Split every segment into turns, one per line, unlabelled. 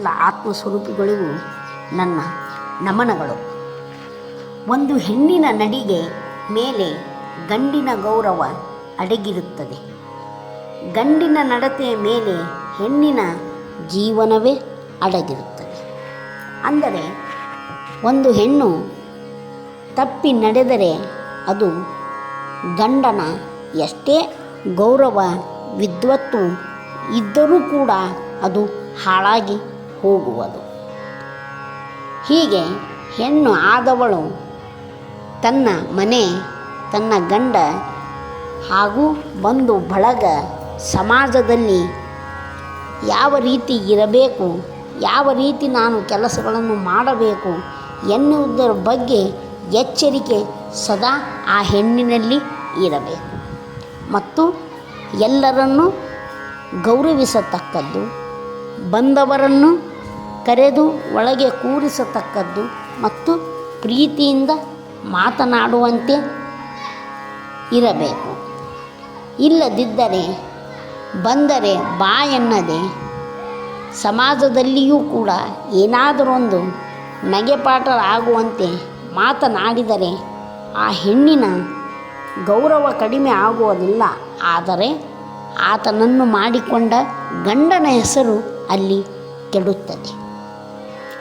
ಎಲ್ಲ ಆತ್ಮಸ್ವರೂಪಿಗಳಿಗೂ ನನ್ನ ನಮನಗಳು. ಒಂದು ಹೆಣ್ಣಿನ ನಡಿಗೆ ಮೇಲೆ ಗಂಡಿನ ಗೌರವ ಅಡಗಿರುತ್ತದೆ. ಗಂಡಿನ ನಡತೆಯ ಮೇಲೆ ಹೆಣ್ಣಿನ ಜೀವನವೇ ಅಡಗಿರುತ್ತದೆ. ಅಂದರೆ ಒಂದು ಹೆಣ್ಣು ತಪ್ಪಿ ನಡೆದರೆ ಅದು ಗಂಡನ ಎಷ್ಟೇ ಗೌರವ, ವಿದ್ವತ್ತು ಇದ್ದರೂ ಕೂಡ ಅದು ಹಾಳಾಗಿ ಹೋಗುವುದು. ಹೀಗೆ ಹೆಣ್ಣು ಆದವಳು ತನ್ನ ಮನೆ, ತನ್ನ ಗಂಡ ಹಾಗೂ ಬಂಧು ಬಳಗ ಸಮಾಜದಲ್ಲಿ ಯಾವ ರೀತಿ ಇರಬೇಕು, ಯಾವ ರೀತಿ ನಾನು ಕೆಲಸಗಳನ್ನು ಮಾಡಬೇಕು ಎನ್ನುವುದರ ಬಗ್ಗೆ ಎಚ್ಚರಿಕೆ ಸದಾ ಆ ಹೆಣ್ಣಿನಲ್ಲಿ ಇರಬೇಕು. ಮತ್ತು ಎಲ್ಲರನ್ನು ಗೌರವಿಸತಕ್ಕದ್ದು ಬಂದವರನ್ನು ಕರೆದು ಒಳಗೆ ಕೂರಿಸತಕ್ಕದ್ದು ಮತ್ತು ಪ್ರೀತಿಯಿಂದ ಮಾತನಾಡುವಂತೆ ಇರಬೇಕು. ಇಲ್ಲದಿದ್ದರೆ, ಬಂದರೆ ಬಾ ಎನ್ನದೆ, ಸಮಾಜದಲ್ಲಿಯೂ ಕೂಡ ಏನಾದರೊಂದು ನಗೆಪಾಟರಾಗುವಂತೆ ಮಾತನಾಡಿದರೆ ಆ ಹೆಣ್ಣಿನ ಗೌರವ ಕಡಿಮೆ ಆಗುವುದಿಲ್ಲ. ಆದರೆ ಆತನನ್ನು ಮಾಡಿಕೊಂಡ ಗಂಡನ ಹೆಸರು ಅಲ್ಲಿ ಕೆಡುತ್ತದೆ.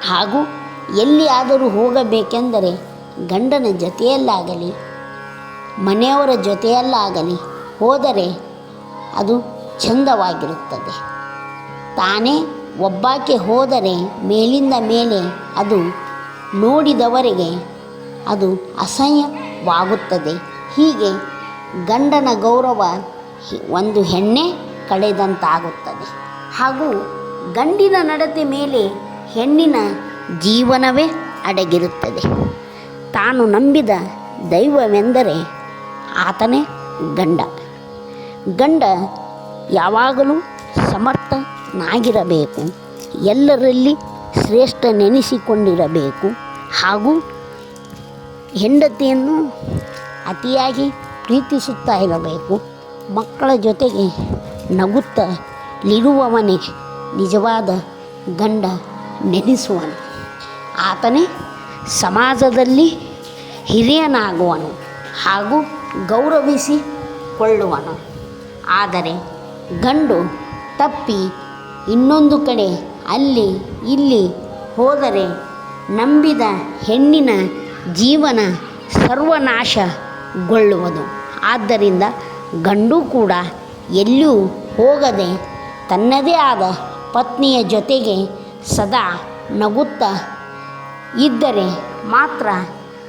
ಹಾಗೂ ಎಲ್ಲಿಯಾದರೂ ಹೋಗಬೇಕೆಂದರೆ ಗಂಡನ ಜೊತೆಯಲ್ಲಾಗಲಿ, ಮನೆಯವರ ಜೊತೆಯಲ್ಲಾಗಲಿ ಹೋದರೆ ಅದು ಚಂದವಾಗಿರುತ್ತದೆ. ತಾನೇ ಒಬ್ಬಾಕೆ ಹೋದರೆ ಮೇಲಿಂದ ಮೇಲೆ ಅದು ನೋಡಿದವರಿಗೆ ಅದು ಅಸಹ್ಯವಾಗುತ್ತದೆ. ಹೀಗೆ ಗಂಡನ ಗೌರವ ಒಂದು ಹೆಣ್ಣೆ ಕಳೆದಂತಾಗುತ್ತದೆ. ಹಾಗೂ ಗಂಡಿನ ನಡತೆ ಮೇಲೆ ಹೆಣ್ಣಿನ ಜೀವನವೇ ಅಡಗಿರುತ್ತದೆ. ತಾನು ನಂಬಿದ ದೈವವೆಂದರೆ ಆತನೇ ಗಂಡ. ಗಂಡ ಯಾವಾಗಲೂ ಸಮರ್ಥನಾಗಿರಬೇಕು. ಎಲ್ಲರಲ್ಲಿ ಶ್ರೇಷ್ಠ ನೆನೆಸಿಕೊಂಡಿರಬೇಕು ಹಾಗೂ ಹೆಂಡತಿಯನ್ನು ಅತಿಯಾಗಿ ಪ್ರೀತಿಸುತ್ತಾ ಇರಬೇಕು. ಮಕ್ಕಳ ಜೊತೆಗೆ ನಗುತ್ತಲಿರುವವನೇ ನಿಜವಾದ ಗಂಡ. ನೆನೆಸುವನು. ಆತನೇ ಸಮಾಜದಲ್ಲಿ ಹಿರಿಯನಾಗುವನು ಹಾಗೂ ಗೌರವಿಸಿಕೊಳ್ಳುವನು ಆದರೆ ಗಂಡು ತಪ್ಪಿ ಇನ್ನೊಂದು ಕಡೆ ಅಲ್ಲಿ ಇಲ್ಲಿ ಹೋದರೆ ನಂಬಿದ ಹೆಣ್ಣಿನ ಜೀವನ ಸರ್ವನಾಶಗೊಳ್ಳುವುದು. ಆದ್ದರಿಂದ ಗಂಡು ಕೂಡ ಎಲ್ಲೂ ಹೋಗದೆ ತನ್ನದೇ ಆದ ಪತ್ನಿಯ ಜೊತೆಗೆ ಸದಾ ನಗುತ್ತ ಇದ್ದರೆ ಮಾತ್ರ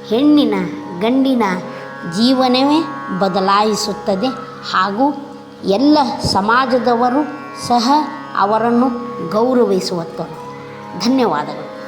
ಹೆಣ್ಣಿನ ಗಂಡಿನ ಜೀವನವೇ ಬದಲಾಯಿಸುತ್ತದೆ ಹಾಗೂ ಎಲ್ಲ ಸಮಾಜದವರು ಸಹ ಅವರನ್ನು ಗೌರವಿಸುವತ್ತರು ಧನ್ಯವಾದಗಳು.